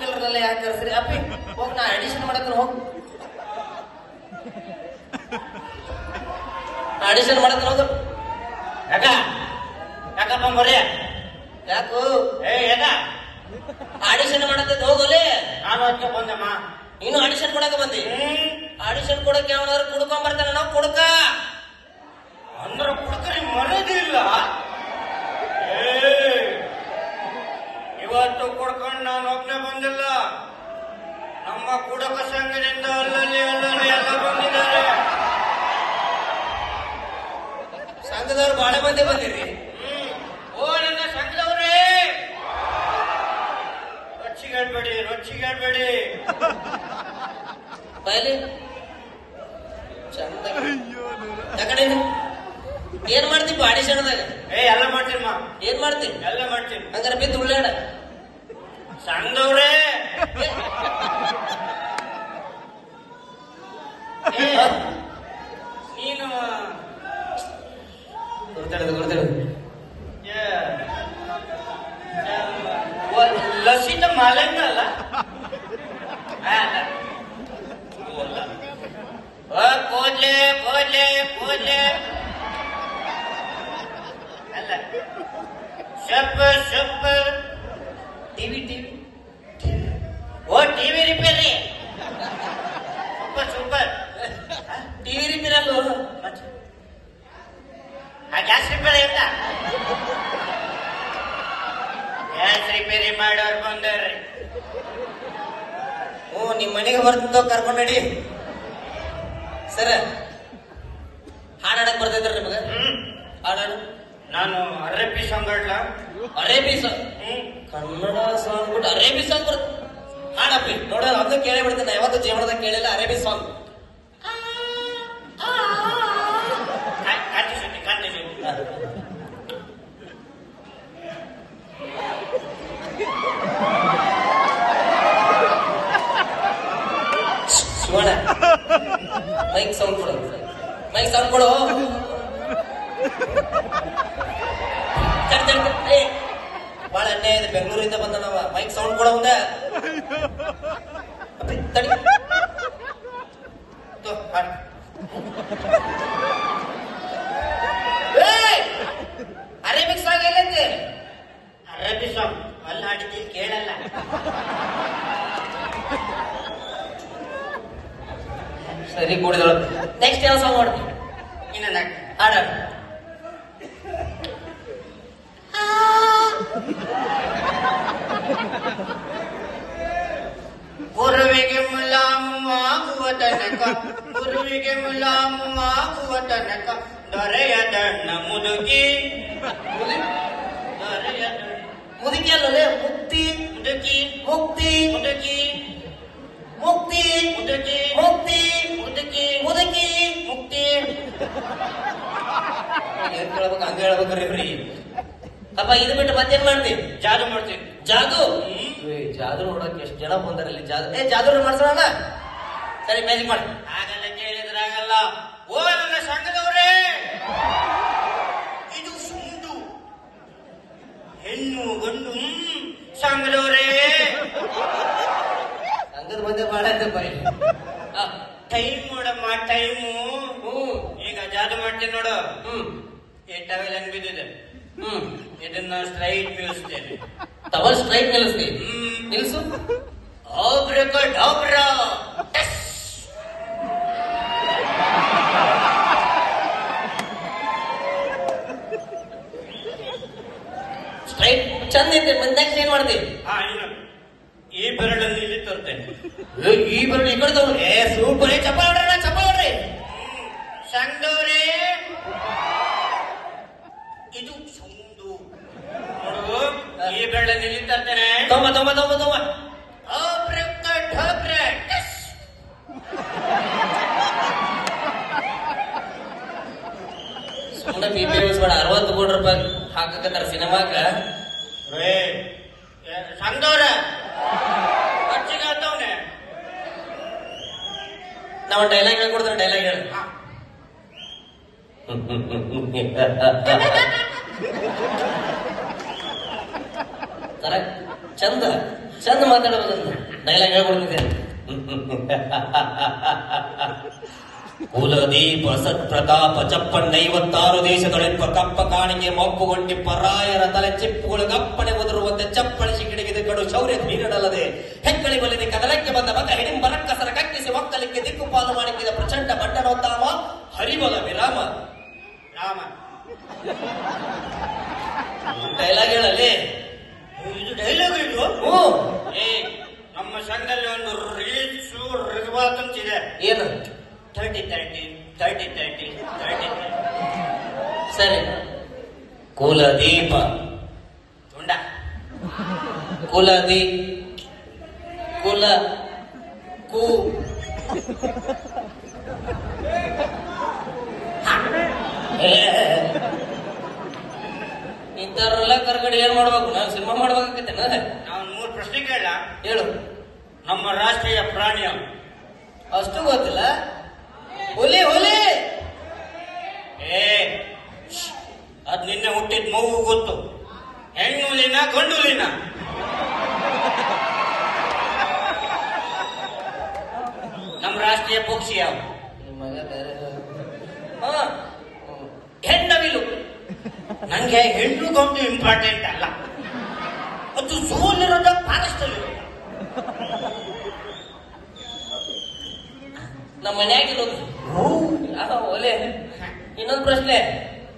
ಕಿಲ್ಲರ್ನೆಲ್ಲ ಯಾಕೆ ಕರೆಸ್ರಿ? ಅಪ್ಪಿ ಹೋಗಿ ನಾ ಆಡಿಷನ್ ಮಾಡಕ್ಕೆ ಅಡಿಷನ್ ಆಡಿಷನ್ ಮಾಡಕ್ಕೆ ಯಾಕ? ಯಾಕಪ್ಪ ಮೊರೆ ಯಾಕು? ಏ ಯಾಕ? ಆಡಿಷನ್ ಮಾಡಕ್ಕೆ ಹೋಗಲಿ. ನಾನು ಅದಕ್ಕೆ ಬಂದಮ್ಮ. ಇನ್ನು ಆಡಿಷನ್ ಕೊಡಕ್ಕೆ ಬಂದಿ? ಆಡಿಷನ್ ಕೊಡಕ್ಕೆ ಯಾವನಾದ್ರು ಕುಡ್ಕೊಂಡ್ ಬರ್ತಾನ ನಾವು ಕುಡ್ಕ. ಅಂದ್ರೆ ಕುಡ್ಕ ಮನದಿಲ್ಲ ಬಂದಿಲ್ಲ ನಮ್ಮ ಕುಡಕ ಸಂಘದಿಂದ ಅಲ್ಲಲ್ಲಿ ಅಲ್ಲಲ್ಲಿ ಎಲ್ಲ ಬಂದಿದ್ದಾರೆ. ಸಂಘದವ್ರು ಬಹಳ ಮಂದಿ ಬಂದಿರಿ. ಹ್ಮ್. ಓ ನನ್ನ ಸಂಘದವ್ರೇ. ರೊಚ್ಚಿಗೇಳ್ಬೇಡಿ ರೊಚ್ಚಿಗೇಳ್ಬೇಡಿ. ಬಯಲಿ ಚಂದ. ಯಾಕಡೆ ಮಾಡ್ತೀನಿ ಏನ್ ಮಾಡ್ತಿ ಆಡಿಷನ್ದಾಗ ಏ ಎಲ್ಲ ಮಾಡ್ತೀನಮ್ಮ ಏನ್ ಮಾಡ್ತೀನಿ ಎಲ್ಲ ಮಾಡ್ತೀನಿ. ಹಂಗಾರೆ ಬಿದ್ದು ಉಳ್ಳಾಡ. ಸಂಘದವ್ರೇ ಏ, ನೀನು ಗುರ್ತಿಡದು ಗುರ್ತಿಡದು ಲಸಿತ ಮಾಲಂಗ ಅಲ್ಲ? ಆ, ಅಲ್ಲ. ಓ, ಅಲ್ಲ. ಸೊಪ್ಪ ಸೊಪ್ಪ TV TV. TV repair. Super super. TV ರಿಪೇರಲ್ಲು ಆ ಗ್ಯಾಸ್ ರಿಪೇರಿ ಅಂತ ಗ್ಯಾಸ್ ರಿಪೇರಿ ಮಾಡೋರು ಬಂದಾರ್ರಿ ಓ ನಿಮ್ಮ ಮನೆಗೆ ಬರ್ತಂತ ಕರ್ಕೊಂಡ್ ನಡಿ. ಸರ ಹಾಡಾಡಕ್ ಬರ್ತೈತ್ರ ನಿಮಗ? ಹಾಡಾಡು ನಾನು ಅರಬ್ಬಿ ಸಂಗಡ್ಲ ಅರೇಬಿ ಸಾಂಗ್? ಕನ್ನಡ ಸಾಂಗ್ ಬಿಟ್ಟು ಅರೇಬಿ ಸಾಂಗ್ ಹಾಡಪ್ಪಿ ನೋಡ ಅದನ್ನ ಕೇಳೇ ಬಿಡ್ತೀನಿ ನಾ ಯಾವತ್ತೂ ಜೀವನದಾಗ ಕೇಳಿಲ್ಲ ಅರೇಬಿ ಸಾಂಗ್ ಮೈಕ್ ಸೌಂಡ್ ಕೊಡು ಮೈಕ್ ಸೌಂಡ್ ಕೊಡು ಅನ್ಯಾಯ ಬೆಂಗಳೂರಿಂದ ಬಂದ ನಾವ ಮೈಕ್ ಸೌಂಡ್ ಕೊಡ ಅಪ್ಪಿ, ತಡಿ! ಅರೇಬಿಕ್ ಸಾಂಗ್ ಎಲ್ಲೈತಿ ಅರೇಬಿಕ್ ಸಾಂಗ್ ಅಲ್ಲಿ ಹಾಡಿದ್ದೀನಿ ಕೇಳಲ್ಲ. ಸರಿ ಕೂಡಿದಳು ನೆಕ್ಸ್ಟ್ ಯಾವ ಸಾಂಗ್ ಮಾಡ್ತೀನಿ ಇನ್ನ ಹಾಡ. ಗುರುವಿಗೆ ಮುಲಾಮು ಆಗುವ ತನಕ ಗುರುವಿಗೆ ಮುಲಾಮು ಆಗುವ ತನಕ ದೊರೆಯ ದಣ್ಣ ಮುದುಕಿ ದೊರೆಯ ದಣ್ಣ ಮುದುಕಿ ಅಲ್ಲದೆ ಮುಕ್ತಿ ಮುದುಕಿ ಮುಕ್ತಿ ಮುದುಕಿ ಮುಕ್ತಿ ಮುದುಕಿ ಮುಕ್ತಿ ಮುದುಕಿ ಮುದುಕಿ ಮುಕ್ತಿ ಏನ್ ಹೇಳ್ಬೇಕು ಹಂಗ ಹೇಳ್ಬೇಕ್ರಿ ಇವ್ರಿ ಅಪ್ಪ ಇದು ಬಿಟ್ಟು ಮತ್ತೇನ್ ಮಾಡ್ತೀವಿ ಜಾದು ಮಾಡ್ತೀವಿ. ಜಾದು? ಜಾದು ನೋಡಕ್ ಎಷ್ಟು ಜನ ಬಂದಾರ ಇಲ್ಲಿ ಜಾದು? ಏ ಜಾದು ಮಾಡ್ಸೋಣ ಸರಿ ಮ್ಯಾಜಿಕ್ ಮಾಡಿ. ಆಗಲ್ಲ. ಕೇಳಿದ್ರಾಗಲ್ಲ ಓ ನನ್ನ ಸಂಘದವರೇ! ಇದು ಸುಂದು. ಹೆಣ್ಣು ಗಂಡು ಸಂಘದವರೇ! ಸಂಘದ ಮಂದಿ ಮಾಡಪ್ಪ ಟೈಮ್ ನೋಡಮ್ಮ ಟೈಮು ಈಗ ಜಾದು ಮಾಡ್ತೀನಿ ನೋಡು. ಹ್ಮ್. ಏ ಟವೆಲ್ ಹಂಗ್ ಬಿದ್ದಿದೆ? ಹ್ಮ್. ಇದನ್ನ ಸ್ಟ್ರೈಟ್ ನಿಲ್ಲಿಸ್ತೇನೆ ಟವಲ್ ಸ್ಟ್ರೈಟ್ ನಿಲ್ಲಿಸ್ತಿ. ನಿಲ್ಸು. ಆಬ್ರಕ ಡಾಬ್ರ ಸ್ಟ್ರೈಟ್ ಚಂದ ಐತೆ ಬಂದಾಗ ಏನ್ ಮಾಡ್ತಿ ಈ ಬೆರಳನ್ನು ಇಲ್ಲಿ ತರ್ತೇನೆ. ಈ ಬೆರಳು ಈ ಕಡೆ ತಗೊಂಡ್ರೆ ಸೂಪರ್ ಏ ಚಪ್ಪ ಹೊಡ್ರಣ್ಣ ಚಪ್ಪ ಹೊಡ್ರಿ. ಸಂಘದವರೇ ಇದು ಇಲ್ಲಿ ತರ್ತೇನೆ ತೊಂಬ ತೊಂಬ ತೊಂಬ ತೊಂಬ ಆಬ್ರಕ ಡಾಬ್ರ ಟಸ್. ಸುಮ್ಮನೆ ಬಿ ಪಿ ಬೇಡ ಅರವತ್ತು ಕೋಟಿ ರೂಪಾಯಿ ಹಾಕಕತ್ತಾರ ಸಿನಿಮಾಕ. ರೇ ನಾವು ಡೈಲಾಗ್ ಹೇಳ್ಕೊಡ್ತಾರೆ ಡೈಲಾಗ್ ಹೇಳಿ. ಕರೆಕ್ಟ್ ಚಂದ ಚಂದ ಮಾತಾಡೋದು ಡೈಲಾಗ್ ಹೇಳ್ಕೊಡ್ತಿದ್ದೆ. ಕುಲದೀಪ ಸತ್ಪ್ರತಾಪ ಚಪ್ಪಣ್ಣ ಐವತ್ತಾರು ದೇಶದೊಳಿಪ್ಪ ಕಪ್ಪ ಕಾಣಿಕೆ ಮಬ್ಬುಗೊಂಡಿ ಪರಾಯರ ತಲೆ ಚಿಪ್ಪುಗಳು ಕಪ್ಪಣೆ ಉದುರುವಂತೆ ಚಪ್ಪಳಿಸಿ ಗಿಡಗಿದ ಕಡು ಶೌರ್ಯ ಧೀರಡಲ್ಲದೆ ಹೆಕ್ಕಳಿ ಬಲಿದೆ ಕದಲಕ್ಕೆ ಬಂದ ಬಂದ ಹಿಡಿಂಬರಕ್ಕಸರ ಕಕ್ಕಿಸಿ ಒಕ್ಕಲಿಕ್ಕೆ ದಿಕ್ಕುಪಾಲು ಮಾಡಿದ ಪ್ರಚಂಡ ಬಂಡನೋತ್ತಾಮ ಹರಿಬಲ ವಿರಾಮ. ರಾಮ. ಡೈಲಾಗ್ ಹೇಳಲಿ. ಹ್ಞೂ ಏ ನಮ್ಮ ಸಂಘದಲ್ಲಿ ಒಂದು ರೀಲ್ಸು ರಿವಾತ್ ಅಂತಿದೆ. ಏನು? Thirty thirty thirty thirty thirty ಸರಿ. ಕುಲದೀಪ. ತುಂಡ. ಕುಲದಿ ಕುಲ ಕು. ಇಂಥವ್ರೆಲ್ಲ ಕರ್ಕಡೆ ಏನ್ ಮಾಡ್ಬೇಕು? ನಾನು ಸಿನಿಮಾ ಮಾಡ್ಬೇಕಾಗತ್ತೆ ಪ್ರಶ್ನೆ ಕೇಳ ಹೇಳು. ನಮ್ಮ ರಾಷ್ಟ್ರೀಯ ಪ್ರಾಣಿ ಯಾವುದು? ಅಷ್ಟು ಗೊತ್ತಿಲ್ಲ. ಹುಲಿ ಹುಲಿ! ಏ ಅದ್ ನಿನ್ನೆ ಹುಟ್ಟಿದ ಮಗು ಗೊತ್ತು. ಹೆಣ್ಣುಲಿನ ಗಂಡುಲಿನ. ನಮ್ಮ ರಾಷ್ಟ್ರೀಯ ಪಕ್ಷಿ ಯಾವ ಹೆಣ್ಣವಿಲು. ನಂಗೆ ಹೆಣ್ಣು ಗಂಡು ಇಂಪಾರ್ಟೆಂಟ್ ಅಲ್ಲ. ಅದು ಝೂಲಿರೋದ ಫಾರೆಸ್ಟ್ ಅಲ್ಲಿ ನಮ್ಮ ಮನ್ಯಾಗ ಇರೋದು ಒಲೆ? ಇನ್ನೊಂದು ಪ್ರಶ್ನೆ.